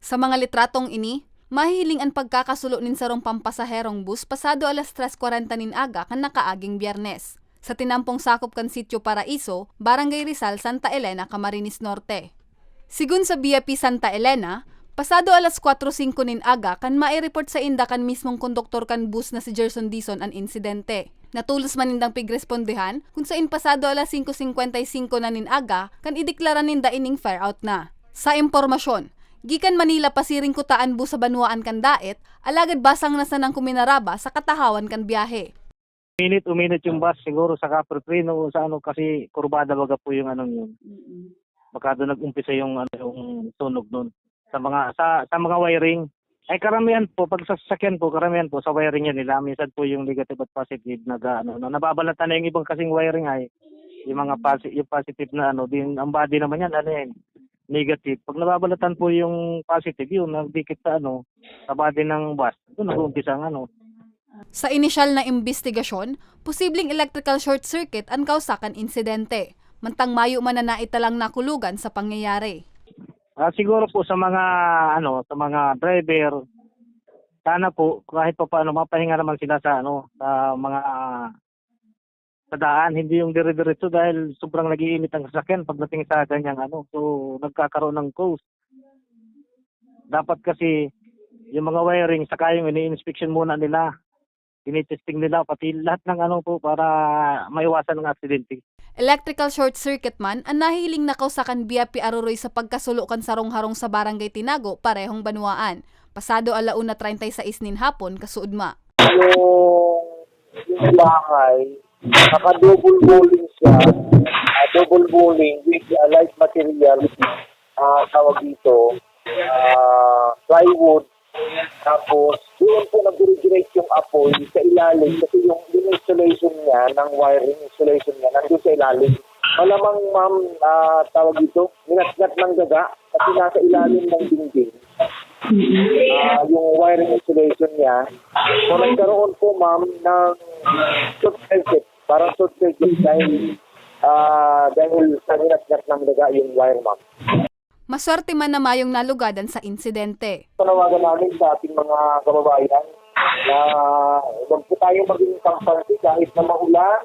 Sa mga litratong ini, mahiling ang pagkakasulo nin sarong pampasaherong bus pasado alas 3.40 nin aga kan nakaaging biyernes. Sa tinampong sakop kan Sitio Paraiso, Barangay Rizal, Santa Elena, Camarines Norte. Sigun sa BIP Santa Elena, pasado alas 4.05 nin aga kan mai-report sa inda kan mismong konduktor kan bus na si Gerson Dizon an insidente. Natulos man nindang pigrespondehan kung sa pasado alas 5.55 na nin aga kan ideklara ninda ining fire out na. Sa impormasyon, gikan Manila pasiring kutaan bus sa Banuaan kan daet, alagad basang nasa ng kuminaraba sa katahawan kan biyahe. Minute uminit yung bus siguro sa Capriprino sa ano kasi kurbada baga po yung anong yun. Baka doon nag-umpisa yung ano yung tunog noon sa mga sa sa mga wiring. Ay karamihan po pag sa sasakyan po karamihan po sa wiring yan nila minsan po yung negative at positive nag ano na nababalatan na yung ibang kasing wiring ay yung mga positive yung positive na ano din ang body naman yan ano yan negative. Pag nababalatan po yung positive yun nagdikit sa ano sa body ng bus. Doon nag-uumpisa ang ano Sa inisyal na imbestigasyon, posibleng electrical short circuit ang kausakan insidente. Mantang mayo man na naitalang nakulugan sa pangyayari. Ah, siguro po sa mga ano, sa mga driver sana po kahit pa paano mapahinga naman sila sa ano, sa mga sa daan, hindi yung dire-diretso dahil sobrang nagiinit ang sasakyan pagdating sa ganyang ano. So nagkakaroon ng coast. Dapat kasi yung mga wiring saka yung ini-inspection muna nila. Tinitesting nila pati lahat ng ano po para maiwasan ng aksidente. Electrical short circuit man ang nahiling na kausakan BIP Aruroy sa pagkasulokan sa harong sa barangay Tinago, parehong banuaan. Pasado alauna 36 nin hapon, kasuudma. yung yung bahay, naka-double bowling siya, double bowling with uh, light material, ah tawag dito, ah, plywood, tapos doon po nag-regulate yung apoy sa ilalim kasi yung, yung installation niya ng wiring installation niya nandun sa ilalim. Malamang ma'am, ah, tawag dito, minatnat ng daga kasi nasa ilalim ng dingding ah yung wiring installation niya. So nagkaroon po ma'am ng short circuit, parang short circuit dahil ah dahil sa ninatnat ng daga yung wire ma'am. Maswerte man na mayong nalugadan sa insidente. Panawagan namin sa ating mga kababayan na huwag po tayo maging kampante kahit na maulan.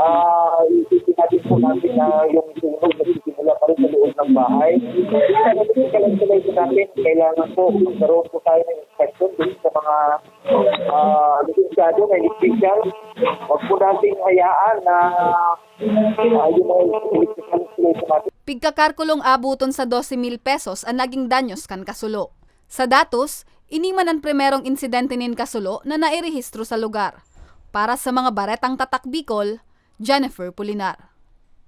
Ah, isipin natin po natin na yung sunog nagsisimula pa rin sa loob ng bahay. Sa electrical installation natin, kailangan po magkaroon po tayo ng inspection dun sa mga ah lisensyado na electrician. Huwag po natin hayaan na ah, yung electrical Pigkakarkulong abuton sa 12,000 pesos ang naging danyos kan kasulo. Sa datos, iniman ang primerong insidente nin kasulo na nairehistro sa lugar. Para sa mga baretang tatak Bicol, Jennifer Pulinar.